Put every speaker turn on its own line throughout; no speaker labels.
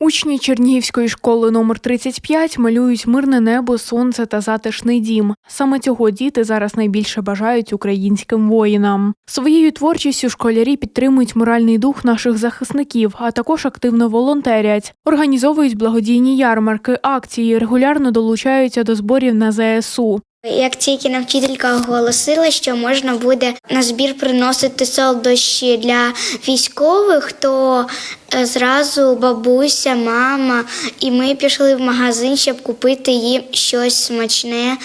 Учні Чернігівської школи номер 35 малюють мирне небо, сонце та затишний дім. Саме цього діти зараз найбільше бажають українським воїнам. Своєю творчістю школярі підтримують моральний дух наших захисників, а також активно волонтерять, організовують благодійні ярмарки, акції, регулярно долучаються до зборів на ЗСУ.
Як тільки навчителька оголосила, що можна буде на збір приносити солодощі для військових, то е, зразу бабуся, мама і ми пішли в магазин, щоб купити їм щось смачне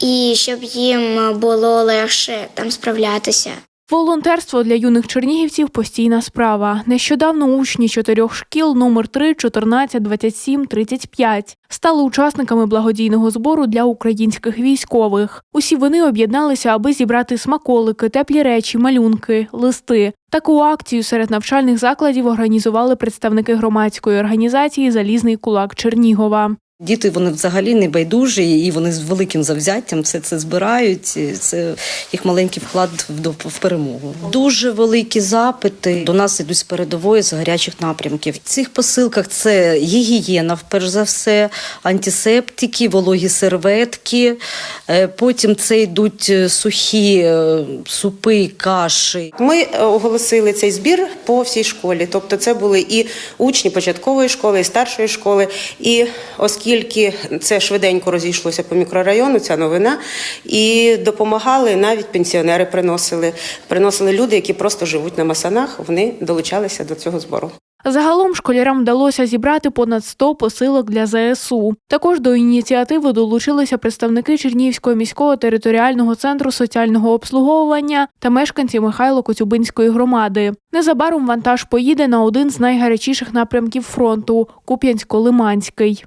і щоб їм було легше там справлятися.
Волонтерство для юних чернігівців постійна справа. Нещодавно учні чотирьох шкіл номер 3, 14, 27, 35 стали учасниками благодійного збору для українських військових. Усі вони об'єдналися, аби зібрати смаколики, теплі речі, малюнки, листи. Таку акцію серед навчальних закладів організували представники громадської організації Залізний кулак Чернігова.
Діти вони взагалі не байдужі, і вони з великим завзяттям все це збирають. Це їх маленький вклад в в перемогу. Дуже великі запити до нас ідуть з передової з гарячих напрямків. В цих посилках це гігієна, перш за все, антисептики, вологі серветки. Е, Потім це йдуть е, сухі е, супи, каші.
Ми оголосили цей збір по всій школі. Тобто, це були і учні початкової школи, і старшої школи. І оскільки це швиденько розійшлося по мікрорайону, ця новина, і допомагали навіть пенсіонери приносили. Приносили люди, які просто живуть на масанах. Вони долучалися до цього збору.
Загалом школярам вдалося зібрати понад 100 посилок для ЗСУ. Також до ініціативи долучилися представники Чернігівського міського територіального центру соціального обслуговування та мешканці Михайло-Коцюбинської громади. Незабаром вантаж поїде на один з найгарячіших напрямків фронту Куп'янсько-Лиманський.